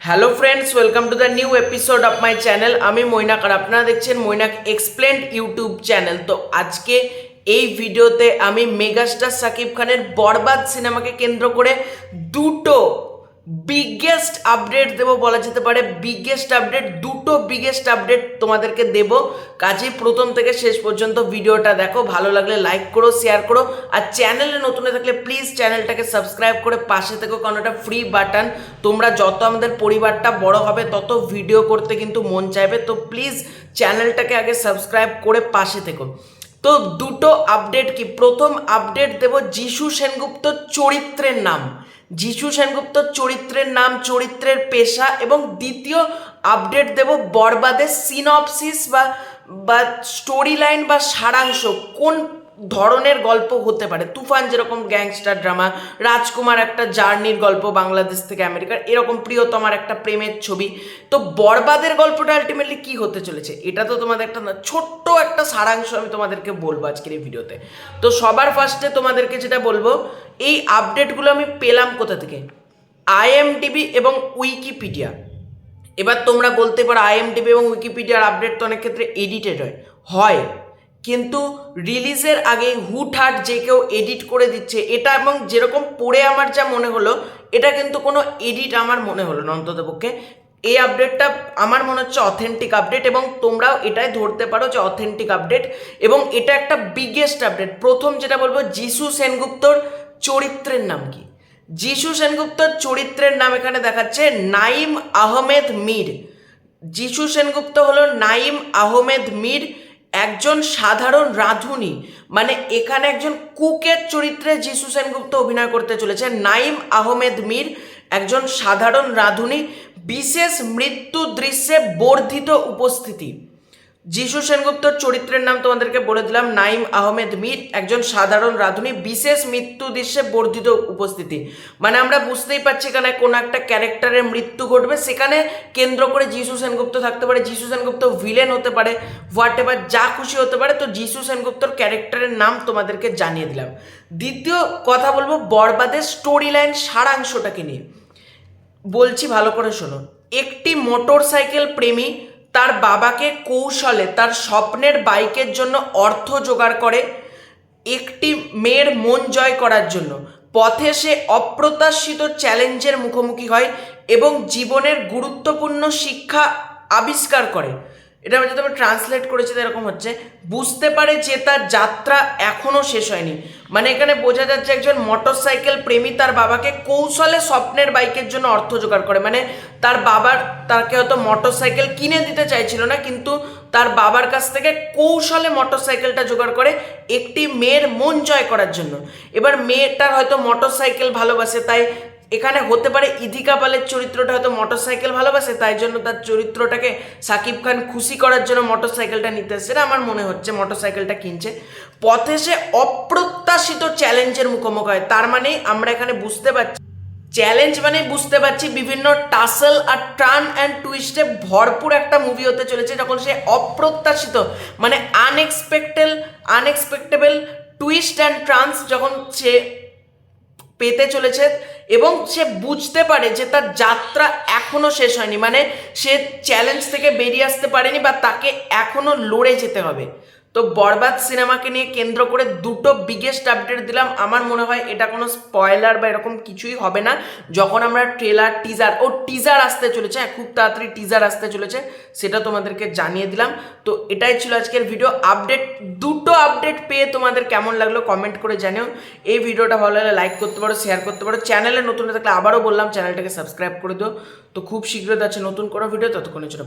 Hello friends welcome to the new episode of my channel আমি মৈনাক আর আপনারা দেখছেন Mainak explain YouTube channel তো আজকে এই ভিডিওতে আমি মেগাস্টার সাকিব খানের বরবাদ সিনেমাকে কেন্দ্র করে দুটো বিগেস্ট আপডেট দেবো বলা যেতে পারে। বিগেস্ট আপডেট দুটো বিগেস্ট আপডেট তোমাদেরকে দেবো। কাজেই প্রথম থেকে শেষ পর্যন্ত ভিডিওটা দেখো। ভালো লাগলে লাইক করো শেয়ার করো। আর চ্যানেলে নতুন থাকলে প্লিজ চ্যানেলটাকে সাবস্ক্রাইব করে পাশে থেকো, কারণ এটা ফ্রি বাটন তোমরা যত আমাদের পরিবারটা বড় হবে, তত ভিডিও করতে কিন্তু মন চাইবে। তো প্লিজ চ্যানেলটাকে আগে সাবস্ক্রাইব করে পাশে থেকো। তো দুটো আপডেট কি? প্রথম আপডেট দেব যিশু সেনগুপ্ত চরিত্রের নাম। যিশু সেনগুপ্ত চরিত্রের নাম, চরিত্রের পেশা এবং দ্বিতীয় আপডেট দেব বরবাদের সিনপসিস বা বা স্টোরি লাইন বা সারাংশ। কোন ধরনের গল্প হতে পারে। তুফান যেরকম গ্যাংস্টার ড্রামা রাজকুমার একটা জার্নির গল্প বাংলাদেশ থেকে আমেরিকার, এরকম প্রিয়তমার একটা প্রেমের ছবি। তো বরবাদের গল্পটা আলটিমেটলি কি হতে চলেছে? এটা তো তোমাদের একটা ছোট্ট একটা সারাংশ আমি তোমাদেরকে বলব আজকের এই ভিডিওতে তো। সবার ফার্স্টে তোমাদেরকে যেটা বলব, এই আপডেটগুলো আমি পেলাম কোথা থেকে? আইএমডিবি এবং উইকিপিডিয়া এবার তোমরা বলতে পারো আইএমডিবি এবং উইকিপিডিয়ার আপডেট তো অনেক ক্ষেত্রে এডিটেড হয়। হয়। কিন্তু রিলিজের আগে হুটহাট যে কেউ এডিট করে দিচ্ছে, এটা এবং যেরকম পড়ে আমার যা মনে হলো, এটা কিন্তু কোনো এডিট আমার মনে হলো না অন্ততপক্ষে এই আপডেটটা আমার মনে হচ্ছে অথেন্টিক আপডেট এবং তোমরাও এটাই ধরতে পারো যে অথেন্টিক আপডেট এবং এটা একটা বিগেস্ট আপডেট প্রথম যেটা বলব, যিশু সেনগুপ্তর চরিত্রের নাম কি? যিশু সেনগুপ্তর চরিত্রের নাম এখানে দেখাচ্ছে নাইম আহমেদ মীর। যিশু সেনগুপ্ত হলো নাইম আহমেদ মীর। একজন সাধারণ রাঁধুনি মানে এখানে একজন কুকের চরিত্রে যিশু সেনগুপ্ত অভিনয় করতে চলেছে নাইম আহমেদ মীর, একজন সাধারণ রাঁধুনি, বিশেষ মৃত্যু দৃশ্যে বর্ধিত উপস্থিতি। যিশু সেনগুপ্তর চরিত্রের নাম তোমাদেরকে বলে দিলাম, নাইম আহমেদ মির, একজন সাধারণ রাঁধুনি, বিশেষ মৃত্যু দৃশ্যে বর্ধিত উপস্থিতি। মানে আমরা বুঝতেই পারছি এখানে কোনো একটা ক্যারেক্টারের মৃত্যু ঘটবে, সেখানে কেন্দ্র করে যিশু সেনগুপ্ত থাকতে পারে, যিশু সেনগুপ্ত ভিলেন হতে পারে হোয়াট এভার যা খুশি হতে পারে, তো যিশু সেনগুপ্তর ক্যারেক্টারের নাম তোমাদেরকে জানিয়ে দিলাম। দ্বিতীয় কথা বলব, বরবাদের স্টোরি লাইন সারাংশটাকে নিয়ে। বলছি ভালো করে শোনো, একটি মোটর সাইকেল প্রেমী তার বাবাকে কৌশলে, তার স্বপ্নের বাইকের জন্য অর্থ জোগাড় করে একটি মেয়ের মন জয় করার জন্য। পথে সে অপ্রত্যাশিত চ্যালেঞ্জের মুখোমুখি হয় এবং জীবনের গুরুত্বপূর্ণ শিক্ষা আবিষ্কার করে। এটা আমি যদি আমি ট্রান্সলেট করেছি তো এরকম হচ্ছে, বুঝতে পারে যে তার যাত্রা এখনও শেষ হয়নি। মানে এখানে বোঝা যাচ্ছে একজন মোটরসাইকেল প্রেমী তার বাবাকে কৌশলে স্বপ্নের বাইকের জন্য অর্থ জোগাড় করে। মানে তার বাবার তাকে হয়তো মোটরসাইকেল কিনে দিতে চাইছিল না, কিন্তু তার বাবার কাছ থেকে কৌশলে মোটরসাইকেলটা জোগাড় করে একটি মেয়ের মন জয় করার জন্য। এবার মেয়েটার হয়তো মোটরসাইকেল ভালোবাসে, তাই এখানে হতে পারে ইদিকা পালের চরিত্রটা হয়তো মোটরসাইকেল ভালোবাসে, তাই জন্য তার চরিত্রটাকে সাকিব খান খুশি করার জন্য মোটরসাইকেলটা নিতে এসছে। আমার মনে হচ্ছে মোটরসাইকেলটা কিনছে। পথে সে অপ্রত্যাশিত চ্যালেঞ্জের মুখোমুখি হয়। তার মানে আমরা এখানে বুঝতে পারছি, চ্যালেঞ্জ মানে বুঝতে পারছি বিভিন্ন টাসল আর টার্ন অ্যান্ড টুইস্টে ভরপুর একটা মুভি হতে চলেছে, যখন সে অপ্রত্যাশিত মানে unexpected unexpectable twist and turns যখন সে পেতে চলেছে এবং সে বুঝতে পারে যে তার যাত্রা এখনও শেষ হয়নি। মানে সে চ্যালেঞ্জ থেকে বেরিয়ে আসতে পারেনি বা তাকে এখনও লড়ে যেতে হবে। তো বরবাদ সিনেমাকে নিয়ে কেন্দ্র করে দুটো বিগেস্ট আপডেট দিলাম। আমার মনে হয় এটা কোনো স্পয়লার বা এরকম কিছুই হবে না। যখন আমরা ট্রেলার টিজার ও টিজার আসতে চলেছে হ্যাঁ, খুব তাড়াতাড়ি টিজার আসতে চলেছে সেটা তোমাদেরকে জানিয়ে দিলাম। তো এটাই ছিল আজকের ভিডিও আপডেট দুটো আপডেট পেয়ে তোমাদের কেমন লাগল কমেন্ট করে জানিও। এই ভিডিওটা ভালো লাগলে লাইক করতে পারো শেয়ার করতে পারো। চ্যানেলে নতুন থাকলে আবারও বললাম চ্যানেলটাকে সাবস্ক্রাইব করে দিও। তো খুব শীঘ্রই আছে নতুন কোনো ভিডিও ততক্ষণের জন্য